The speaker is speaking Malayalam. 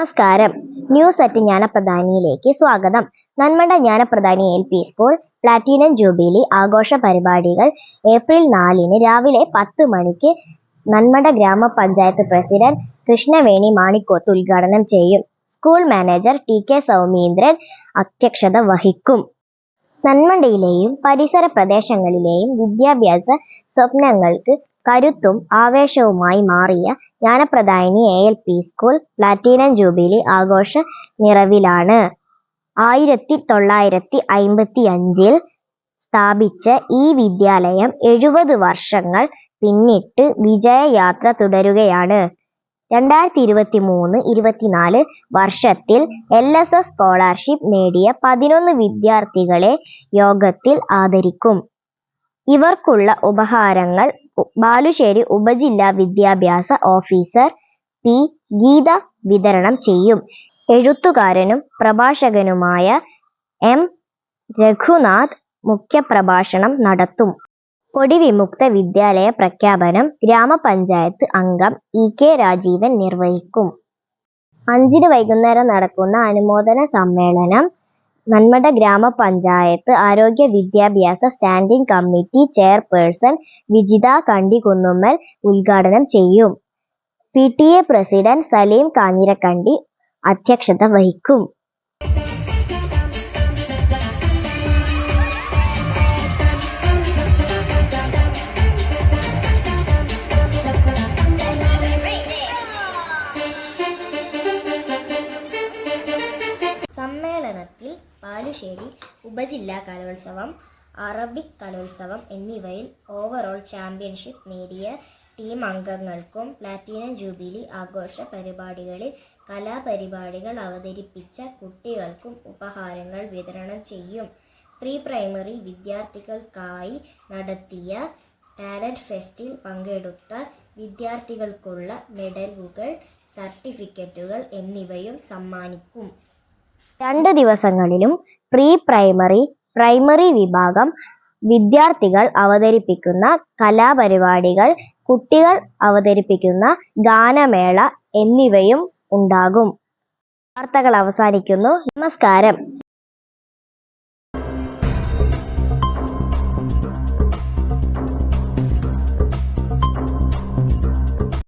നമസ്കാരം. ന്യൂസ് അറ്റ് ജ്ഞാനപ്രധാനിയിലേക്ക് സ്വാഗതം. Nanmanda Jnanapradhani L P school platinum jubilee ആഘോഷ പരിപാടികൾ ഏപ്രിൽ നാലിന് രാവിലെ പത്ത് മണിക്ക് നന്മണ്ട ഗ്രാമപഞ്ചായത്ത് പ്രസിഡന്റ് കൃഷ്ണവേണി മാണിക്കോത്ത് ഉദ്ഘാടനം ചെയ്യും. School manager T K Saumeendran അധ്യക്ഷത വഹിക്കും. നന്മണ്ടയിലെയും പരിസര പ്രദേശങ്ങളിലെയും വിദ്യാഭ്യാസ സ്വപ്നങ്ങൾക്ക് കരുത്തും ആവേശവുമായി മാറിയ Jnanapradayini A L P school platinum jubilee ആഘോഷ നിറവിലാണ്. ആയിരത്തി തൊള്ളായിരത്തി അയ്മ്പത്തി അഞ്ചിൽ സ്ഥാപിച്ച ഈ വിദ്യാലയം എഴുപത് വർഷങ്ങൾ പിന്നിട്ട് വിജയയാത്ര തുടരുകയാണ്. രണ്ടായിരത്തി ഇരുപത്തി മൂന്ന് ഇരുപത്തിനാല് വർഷത്തിൽ എൽ എസ് എസ് സ്കോളർഷിപ്പ് നേടിയ പതിനൊന്ന് വിദ്യാർത്ഥികളെ യോഗത്തിൽ ആദരിക്കും. ഇവർക്കുള്ള ഉപഹാരങ്ങൾ ബാലുശ്ശേരി ഉപജില്ലാ വിദ്യാഭ്യാസ ഓഫീസർ പി ഗീത വിതരണം ചെയ്യും. എഴുത്തുകാരനും പ്രഭാഷകനുമായ എം രഘുനാഥ് മുഖ്യപ്രഭാഷണം നടത്തും. പൊടിവിമുക്ത വിദ്യാലയ പ്രഖ്യാപനം ഗ്രാമപഞ്ചായത്ത് അംഗം ഇ കെ രാജീവൻ നിർവഹിക്കും. അഞ്ചിന് വൈകുന്നേരം നടക്കുന്ന അനുമോദന സമ്മേളനം നന്മട ഗ്രാമപഞ്ചായത്ത് ആരോഗ്യ വിദ്യാഭ്യാസ standing committee chairperson Vijitha Kandikunnummal ഉദ്ഘാടനം ചെയ്യും. P T A president Saleem Kanhirakandi അധ്യക്ഷത വഹിക്കും. ബാലുശ്ശേരി ഉപജില്ലാ കലോത്സവം അറബിക് കലോത്സവം എന്നിവയിൽ ഓവറോൾ ചാമ്പ്യൻഷിപ്പ് നേടിയ ടീം അംഗങ്ങൾക്കും പ്ലാറ്റിനം ജൂബിലി ആഘോഷ പരിപാടികളിൽ കലാപരിപാടികൾ അവതരിപ്പിച്ച കുട്ടികൾക്കും ഉപഹാരങ്ങൾ വിതരണം ചെയ്യും. പ്രീ പ്രൈമറി വിദ്യാർത്ഥികൾക്കായി നടത്തിയ ടാലന്റ് ഫെസ്റ്റിൽ പങ്കെടുത്ത വിദ്യാർത്ഥികൾക്കുള്ള മെഡലുകൾ സർട്ടിഫിക്കറ്റുകൾ എന്നിവയും സമ്മാനിക്കും. രണ്ട് ദിവസങ്ങളിലും പ്രീ പ്രൈമറി പ്രൈമറി വിഭാഗം വിദ്യാർത്ഥികൾ അവതരിപ്പിക്കുന്ന കലാപരിപാടികൾ കുട്ടികൾ അവതരിപ്പിക്കുന്ന ഗാനമേള എന്നിവയും ഉണ്ടാകും. വാർത്തകൾ അവസാനിക്കുന്നു. നമസ്കാരം.